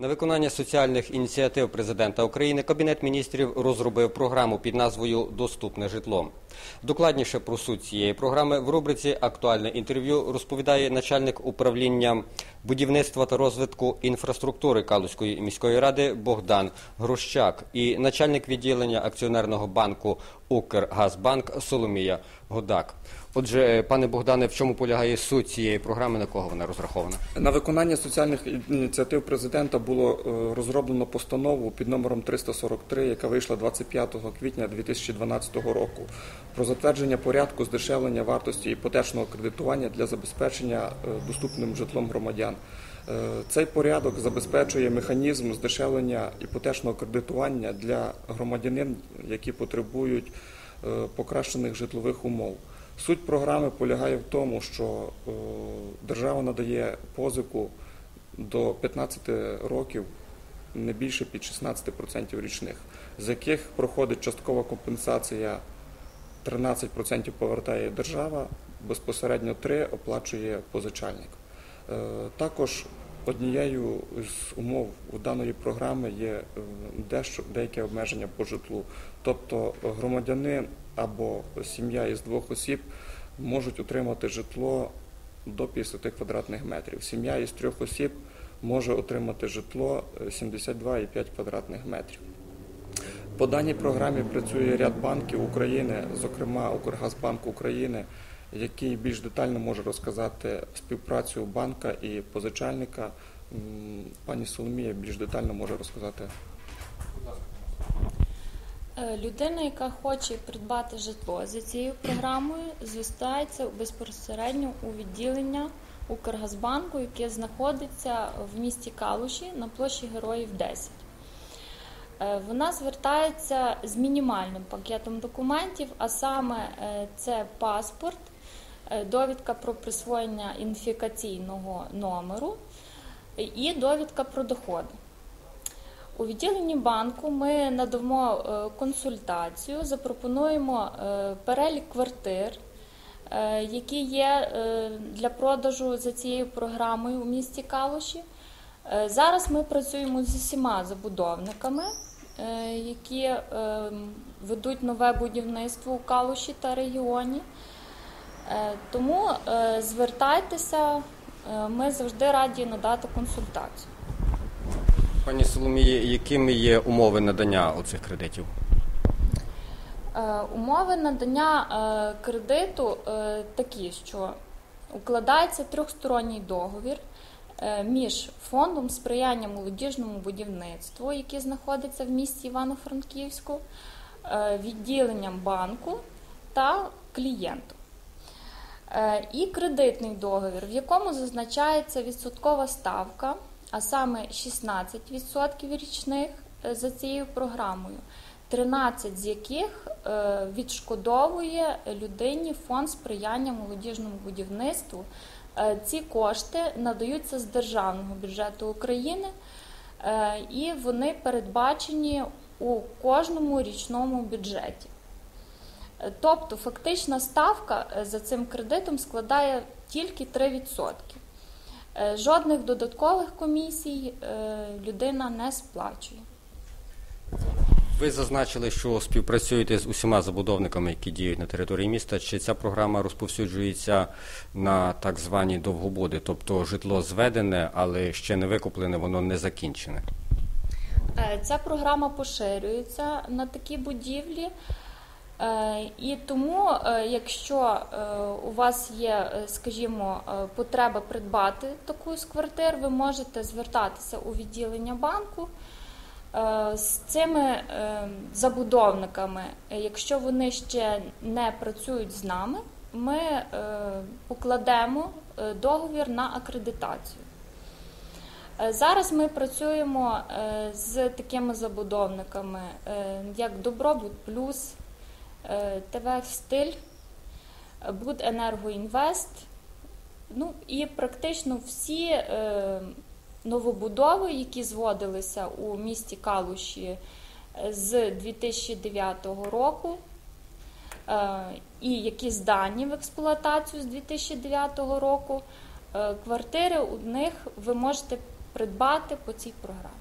На виконання соціальних ініціатив президента України Кабінет міністрів розробив програму під назвою Доступне житло. Докладніше про суть цієї програми в рубриці Актуальне інтерв'ю розповідає начальник управління будівництва та розвитку інфраструктури Калузької міської ради Богдан Грущак і начальник відділення акціонерного банку Укргазбанк Соломія Годак. Отже, пане Богдане, в чому полягає суть цієї програми, на кого вона розрахована? На виконання соціальних ініціатив президента було е, розроблено постанову під номером 343, яка вийшла 25 квітня 2012 року, про затвердження порядку здешевлення вартості іпотечного кредитування для забезпечення е, доступним житлом громадян. Е, Цей порядок забезпечує механізм здешевлення іпотечного кредитування для громадянин, які потребують покращених житлових умов. Суть програми полягає в тому, що е, держава надає позику до 15 років не більше під 16% річних, з яких проходить часткова компенсація 13% повертає держава, безпосередньо 3% оплачує позичальник. Е, Також однією з умов у даної програми є е, дещо деяке обмеження по житлу. Тобто громадянин або сім'я із двох осіб можуть отримати житло до 50 квадратних метрів. Сім'я із трьох осіб може отримати житло е, 72,5 квадратних метрів. По даній програмі працює ряд банків України, зокрема Укргазбанк України, який більш детально може розказати співпрацю банка і позичальника. Пані Соломія більш детально може розказати. Е, Людина, яка хоче придбати житло за цією програмою, звертається безпосередньо у відділення Укргазбанку, яке знаходиться в місті Калуші на площі Героїв 10. Е, Вона звертається з мінімальним пакетом документів, а саме е, це паспорт, довідка про присвоєння ідентифікаційного номеру і довідка про доходи. У відділенні банку ми надамо е, консультацію, запропонуємо е, перелік квартир, е, які є е, для продажу за цією програмою у місті Калуші. Е, Зараз ми працюємо з усіма забудовниками, е, які е, ведуть нове будівництво у Калуші та регіоні. Е, Тому е, звертайтеся, е, ми завжди раді надати консультацію. Пані Соломії, якими є умови надання оцих кредитів? Умови надання кредиту такі, що укладається трьохсторонній договір між фондом сприяння молодіжному будівництву, який знаходиться в місті Івано-Франківську, відділенням банку та клієнтом. Е, І кредитний договір, в якому зазначається відсоткова ставка, а саме 16% річних е, за цією програмою, 13 з яких е, відшкодовує людині фонд сприяння молодіжному будівництву. Ці кошти надаються з державного бюджету України і вони передбачені у кожному річному бюджеті. Тобто фактична ставка е, за цим кредитом складає тільки 3%. Е, Жодних додаткових комісій е, людина не сплачує. Ви зазначили, що співпрацюєте з усіма забудовниками, які діють на території міста. Чи ця програма розповсюджується на так звані довгобуди, тобто житло зведене, але ще не викуплене, воно не закінчене? Ця програма поширюється на такі будівлі. Е, І тому, е, якщо е, у вас є, скажімо, потреба придбати таку з квартир, ви можете звертатися у відділення банку з цими забудовниками. Якщо вони ще не працюють з нами, ми укладемо е, договір на акредитацію. Зараз ми працюємо з такими забудовниками, як Добробут Плюс, ТВ Стиль, е, Буденергоінвест. Ну і практично всі е, новобудови, які зводилися у місті Калуші е, з 2009 року, е, і які здані в експлуатацію з 2009 року, е, квартири у них ви можете придбати по цій програмі.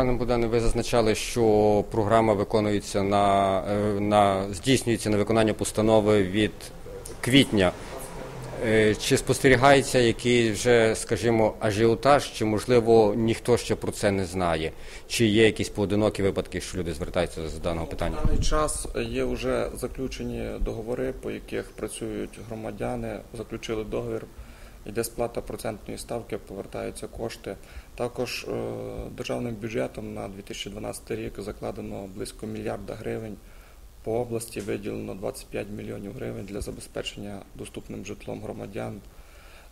Пане Богдане, ви зазначали, що програма виконується на, е, на здійснюється на виконання постанови від квітня. Е, Чи спостерігається який вже, скажімо, ажіотаж, чи можливо ніхто ще про це не знає? Чи є якісь поодинокі випадки, що люди звертаються з даного питання? На даний час є вже заключені договори, по яких працюють громадяни, заключили договір, йде сплата процентної ставки, повертаються кошти. Також е, державним бюджетом на 2012 рік закладено близько мільярда гривень. По області виділено 25 мільйонів гривень для забезпечення доступним житлом громадян.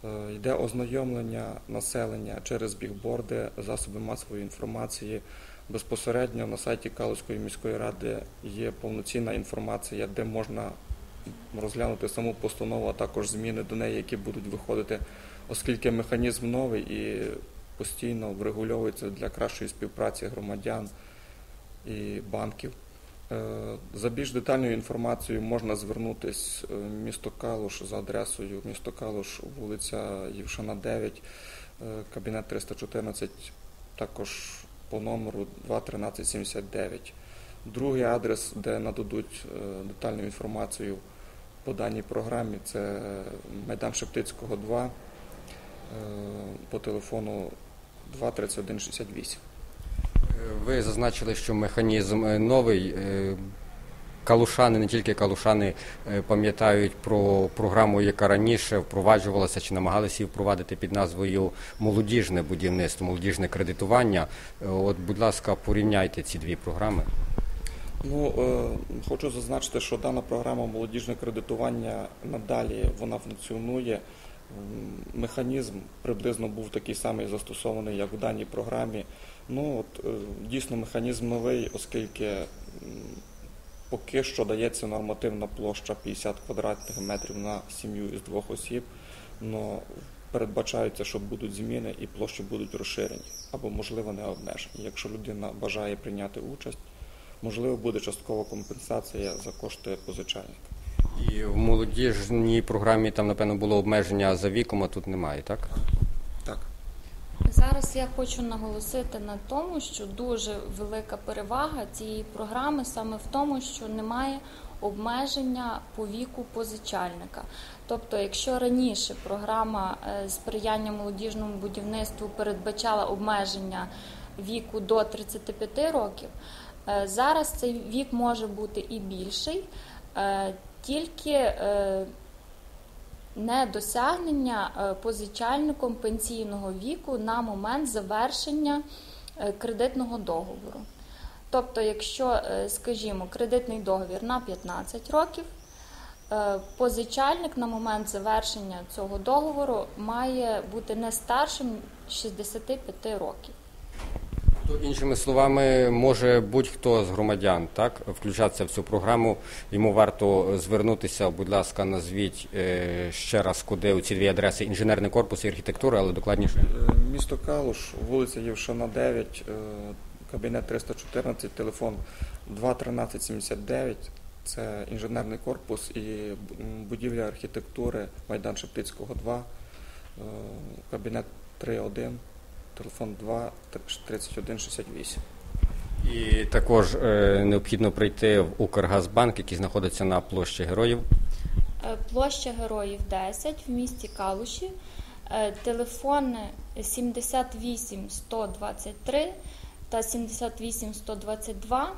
Е, Йде ознайомлення населення через бігборди, засоби масової інформації. Безпосередньо на сайті Калуської міської ради є повноцінна інформація, де можна розглянути саму постанову, а також зміни до неї, які будуть виходити, оскільки механізм новий і постійно врегульовується для кращої співпраці громадян і банків. Е, За більш детальною інформацією можна звернутись е, в місто Калуш за адресою місто Калуш, вулиця Євшана 9, е, кабінет 314, також по номеру 21379. Другий адрес, де нададуть е, детальну інформацію по даній програмі, це Майдан Шептицького 2 е, по телефону 23168. Ви зазначили, що механізм е, новий. Е, Калушани, не тільки калушани пам'ятають про програму, яка раніше впроваджувалася чи намагалися її впровадити під назвою молодіжне будівництво, молодіжне кредитування. От, будь ласка, порівняйте ці дві програми. Ну, е, хочу зазначити, що дана програма молодіжне кредитування надалі вона функціонує. Механізм приблизно був такий самий застосований, як в даній програмі. Ну, от, е, дійсно, механізм новий, оскільки поки що дається нормативна площа 50 квадратних метрів на сім'ю із двох осіб, але передбачається, що будуть зміни і площі будуть розширені або, можливо, не обмежені. Якщо людина бажає прийняти участь, Можливо, буде часткова компенсація за кошти позичальника. І в молодіжній програмі там, напевно, було обмеження за віком, а тут немає, так? Так. Зараз я хочу наголосити на тому, що дуже велика перевага цієї програми саме в тому, що немає обмеження по віку позичальника. Тобто, якщо раніше програма е, сприяння молодіжному будівництву передбачала обмеження віку до 35 років, зараз цей вік може бути і більший, е, тільки е, недосягнення е, позичальником пенсійного віку на момент завершення е, кредитного договору. Тобто, якщо, е, скажімо, кредитний договір на 15 років, е, позичальник на момент завершення цього договору має бути не старшим 65 років. То, іншими словами, може будь-хто з громадян так включатися в цю програму. Йому варто звернутися, будь ласка, назвіть е, ще раз, куди у ці дві адреси інженерний корпус і архітектура, але докладніше. Е, Місто Калуш, вулиця Євшина 9, е, кабінет 314, телефон 21379. Це інженерний корпус і будівля архітектури Майдан Шептицького 2, е, кабінет 3.1, телефон 2 3168. І також е, необхідно прийти в Укргазбанк, який знаходиться на площі Героїв. Е, Площа Героїв 10 в місті Калуші. Е, Телефони 78 123 та 78 122.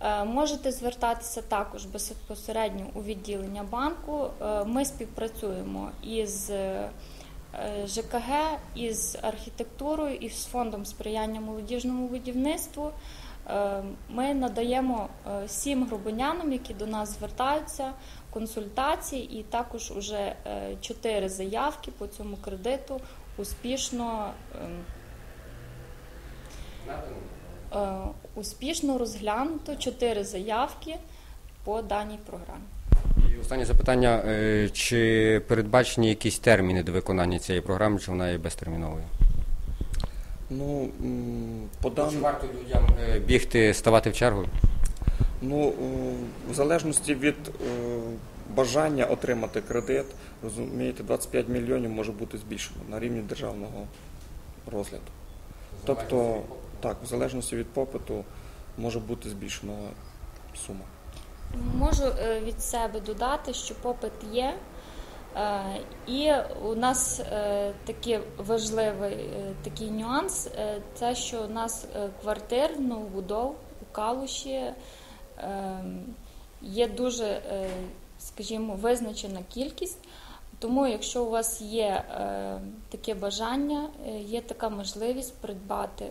Е, Можете звертатися також безпосередньо у відділення банку. Е, Ми співпрацюємо із е, ЖКГ, із архітектурою і з фондом сприяння молодіжному будівництву. Е, Ми надаємо е, всім громадянам, які до нас звертаються, консультації, і також уже чотири заявки по цьому кредиту успішно, ем, е, успішно розглянуто. Чотири заявки по даній програмі. Останнє запитання: е, чи передбачені якісь терміни до виконання цієї програми, чи вона є безтерміновою? Ну, по Чи варто людям е, бігти, ставати в чергу? Ну, в залежності від е, бажання отримати кредит, розумієте, 25 мільйонів може бути збільшено на рівні державного розгляду. Тобто, так, в залежності від попиту може бути збільшена сума. Можу е, від себе додати, що попит є. Е, І у нас е, такий важливий такий нюанс, це що у нас квартир новобудов у Калуші є дуже, скажімо, визначена кількість. Тому, якщо у вас є таке бажання, є така можливість придбати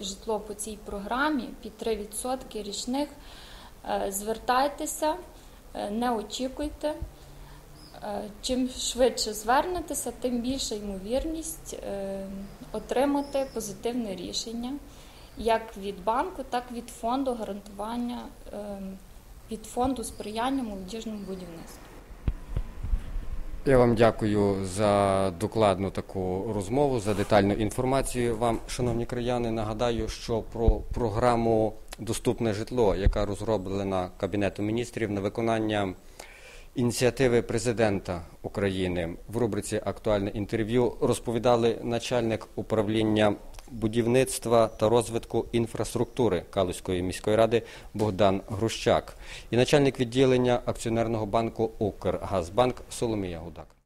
житло по цій програмі під 3% річних, звертайтеся, е, не очікуйте. Е, Чим швидше звернетеся, тим більша ймовірність е, отримати позитивне рішення як від банку, так і від фонду гарантування, е, від фонду сприяння молодіжному будівництву. Я вам дякую за докладну таку розмову, за детальну інформацію. Вам, шановні краяни, нагадаю, що про програму Доступне житло, яка розроблена Кабінетом міністрів на виконання ініціативи президента України в рубриці Актуальне інтерв'ю розповідали начальник управління будівництва та розвитку інфраструктури Калузької міської ради Богдан Грущак і начальник відділення акціонерного банку Укргазбанк Соломія Гудак.